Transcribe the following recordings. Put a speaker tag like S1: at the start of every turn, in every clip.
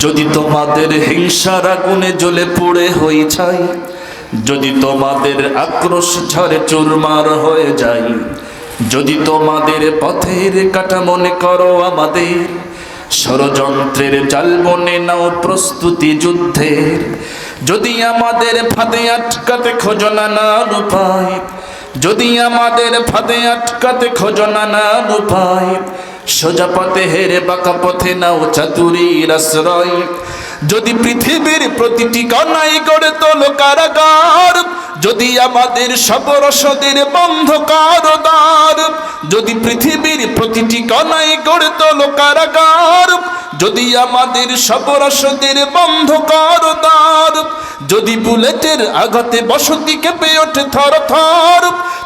S1: যদি তোমাদের হিংসার আগুনে জ্বলে পড়ে হই ছাই, যদি তোমাদের আক্রোশ ঝরে চুরমার হয়ে যায় যদি তোমাদের পথের কাটা মনে করো আমাদের, ষড়যন্ত্রের জাল বনে নাও প্রস্তুতি যুদ্ধের, যদি আমাদের ফাঁদে আটকাতে খোঁজো নানান উপায়, যদি আমাদের ফাঁদে আটকাতে খোঁজো নানান উপায় সোজা পথে হেরে বাঁকা পথে নাও চাতুরীর আশ্রয়। যদি পৃথিবীর প্রতিটি কণাই গড়ে তোলো কারাগার, যদি আমাদের সবরসদের বন্ধ কারদার, যদি পৃথিবীর প্রতিটি কণাই গড়ে তোলো কারাগার, যদি আমাদের সবরসদের বন্ধ কারদার, যদি বুলেটের আঘাতে বসতি কেঁপে ওঠে থর থর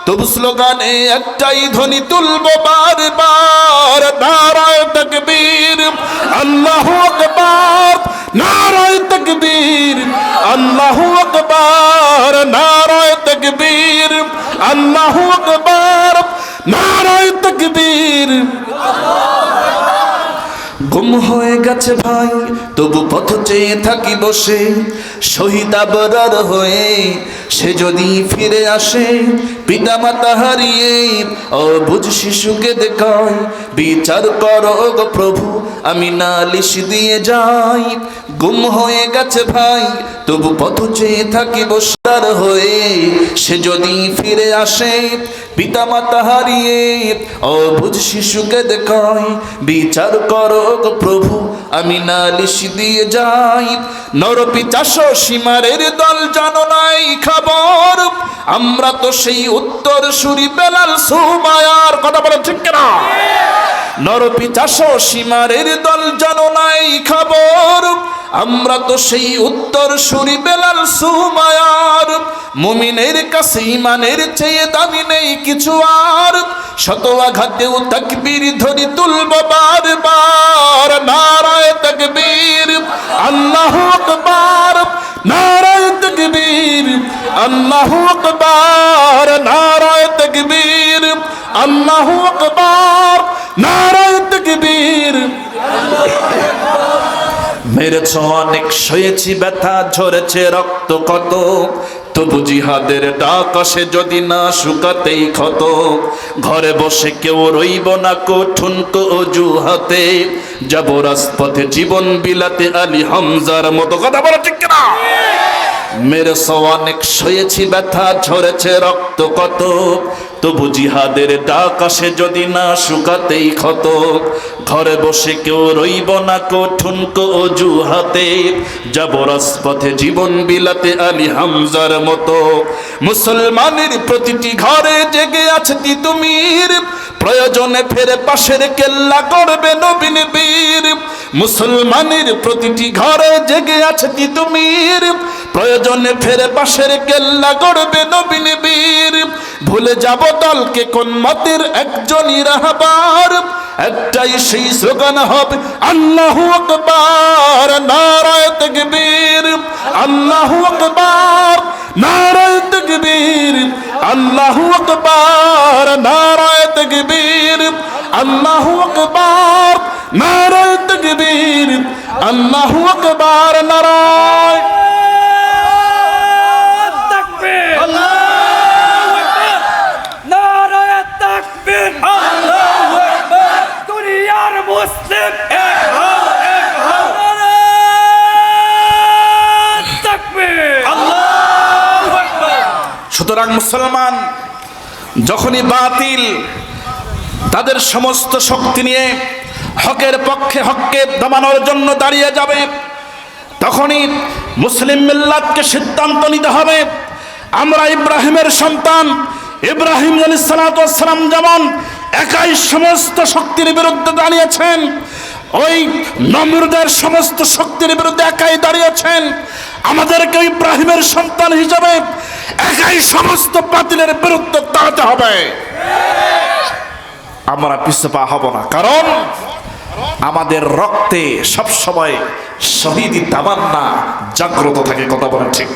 S1: তবু স্লোগানে একটাই ধ্বনি তুলবো বারবার নারায় তকবীর আল্লাহু আকবার নারায় তকবীর আল্লাহু আকবার। হয়ে গেছে ভাই, তবু পথ চেয়ে থাকি বসে। শহীদ আবরার হয়ে সে যদি ফিরে আসে পিতা মাতা হারিয়ে অবুঝ শিশুকে দেখায়, বিচার কর গো প্রভু, আমি নালিশ দিয়ে যাই। গুম হয়ে গেছে ভাই, তবু পথ চেয়ে থাকি বসার হয়ে। সে যদি ফিরে আসে পিতা মাতা হারিয়ে অবুঝ শিশুকে দেখায়, বিচার করো প্রভু, আমি নালিশ দিয়ে যাই। নরপি চাষো সীমারের দল জানো নাই খবর, আমরা তো সেই উত্তর সুরি বেলাল সুমায়ার কথা বলে ঠিক না নরপি চাষো সীমারের দল জানো নাই খবর আমরা তো সেই উত্তর সুরি বেলাল সুমায়ার। মুমিনের কাছে ইমানের চেয়ে দামি নেই কিছু আর। শত আঘাতেও তাকবীর ধরি তুলব বারবার। নারায় তাকবীর, আল্লাহু আকবার। নারায় তাকবীর, আল্লাহু আকবার। নারায় তাকবীর, আল্লাহু আকবার। নারায় তাকবীর। মেরেছ অনেক সয়েছি ব্যথা ঝরেছে, রক্ত কত তবু জিহাদের ডাক আসে যদি না শুকাতেই ক্ষত। ঘরে বসে কেউ রইব না কঠুন অজুহাতে। যাব রাজপথে জীবন বিলাতে আলী হামজার মতো। কথা বলা ঠিক না মেরে অনেক সয়েছি ব্যথা, ঝরেছে রক্ত কত তবু জিহাদের ডাক আসে যদি না শুকাতেই ক্ষত ঘরে বসে কেউ রইব না কঠুন অজুহাতে যাব রাজপথে জীবন বিলাতে আলী হামজার মতো। মুসলমানের প্রতিটি ঘরে জেগে আছে তিতুমির। প্রয়োজনে ফেরে পাশের কেল্লা করবে নবীন বীর। মুসলমানের প্রতিটি ঘরে জেগে আছে তিতুমির। প্রয়োজনে ফেরে পাশের কেল্লা করবে নবীন বীর। ভুলে যাব দলকে কোন মতের একজনই রাহবার। একটাই সেই স্লোগান হবে, আল্লাহু আকবার, নারায় তাকবীর। আল্লাহু আকবার, নারায় তাকবীর। আল্লাহু আকবার, নারায় আল্লাহু আকবার নারায় তাকবীর আল্লাহু আকবার নারায়।
S2: তাকবীর নারায়ে তাকবীর আল্লাহু আকবার। দুনিয়ার মুসলিম এক হও এক হও। নারায়ে তাকবীর আল্লাহু আকবার।
S1: সুতরাং মুসলমান যখনই বাতিল তাদের সমস্ত শক্তি নিয়ে হকের পক্ষে হককে দমানোর জন্য দাঁড়িয়ে যাবে। তখনই মুসলিম মিল্লাতকে সিদ্ধান্ত নিতে হবে, আমরা ইব্রাহিমের সন্তান, ইব্রাহিম আলী সালাম যেমন একাই সমস্ত শক্তির বিরুদ্ধে দাঁড়িয়েছেন, ওই নমরুদের সমস্ত শক্তির বিরুদ্ধে একাই দাঁড়িয়েছেন। আমাদেরকে ইব্রাহিমের সন্তান হিসাবে একাই সমস্ত বাতিলের বিরুদ্ধে দাঁড়াতে হবে। আমরা পিছু পা হব না। কারণ আমাদের রক্তে সব সময় শহীদি তামান্না জাগ্রত থাকে, কথা বলেন ঠিক?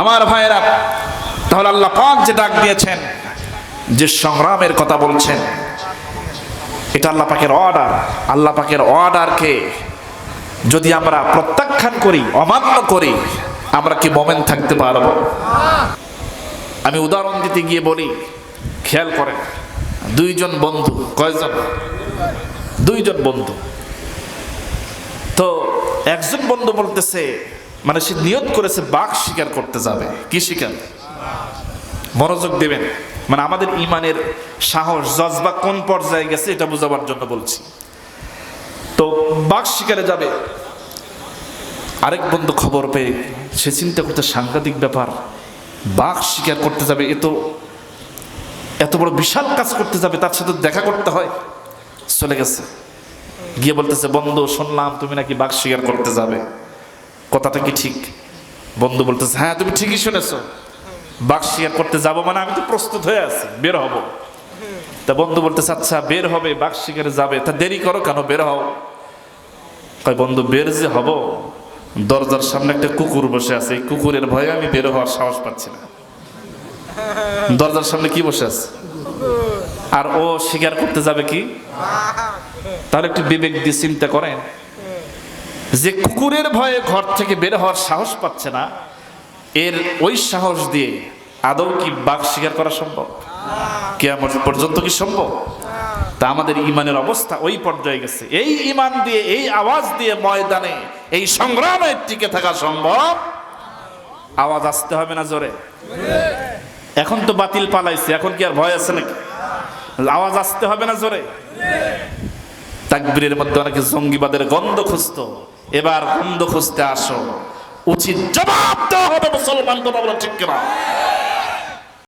S1: আমার ভাইয়েরা, তাহলে আল্লাহ পাক যে ডাক দিয়েছেন, যে সংগ্রামের কথা বলছেন, এটা আল্লাহ পাকের অর্ডার আল্লাহ পাকের অর্ডারকে যদি আমরা প্রত্যাখ্যান করি, অমান্য করি, আমরা কি মোমেন থাকতে পারব? আমি উদাহরণ দিতে গিয়ে বলি, খেয়াল করেন। দুইজন বন্ধু, কয়জন? দুইজন বন্ধু। তো একজন বন্ধু বলতেছে মানে সে নিয়ত করেছে বাঘ শিকার করতে যাবে। কি শিকার? মনোযোগ দেবেন। মানে আমাদের ইমানের সাহস, জজবা কোন পর্যায়ে গেছে এটা বোঝাবার জন্য বলছি। তো বাঘ শিকারে যাবে। আরেক বন্ধু খবর পেয়ে সে চিন্তা করতে সাংঘাতিক ব্যাপার, বাঘ শিকার করতে যাবে, এ তো এত বড় বিশাল কাজ করতে যাবে, তার সাথে দেখা করতে হয়। চলে গেছে। গিয়ে বলতেছে, বন্ধু, শুনলাম তুমি নাকি বাঘ শিকার করতে যাবে। কথাটা কি ঠিক? বন্ধু বলতেছে হ্যাঁ তুমি ঠিকই শুনেছো। বাঘ শিকার করতে যাব মানে আমি তো প্রস্তুত হয়ে আছি, বের হব। তা বন্ধু বলতেছে আচ্ছা বের হবে, বাঘ শিকারে যাবে। তা দেরি করো কেন, বের হও। কয়, বন্ধু, বের যে হব, দরজার সামনে একটা কুকুর বসে আছে, এই কুকুরের ভয়ে আমি বের হওয়ার সাহস পাচ্ছি না। দরজার সামনে কি বসে আছে? আর ও শিকার করতে যাবে কি? তাহলে একটু বিবেক দিয়ে চিন্তা করেন। যে কুকুরের ভয়ে ঘর থেকে বের হওয়ার সাহস পাচ্ছে না, এর ওই সাহস দিয়ে আদৌ কি বাঘ শিকার করা সম্ভব? কেমন পর্যন্ত কি সম্ভব? তা আমাদের ইমানের অবস্থা ওই পর্যায়ে গেছে। এই ইমান দিয়ে, এই আওয়াজ দিয়ে ময়দানে, এই সংগ্রামে টিকে থাকা সম্ভব? আওয়াজ আসতে হবে না জোরে? এখন তো বাতিল পালাইছে, এখন কি আর ভয় আছে নাকি? আওয়াজ আসতে হবে না জোরে? তাকবীরের মধ্যে অনেকে জঙ্গিবাদের গন্ধ খুঁজতো, এবার গন্ধ খুঁজতে আসো। উচিত জবাব দেওয়া হবে মুসলমান কথা ঠিক কিনা?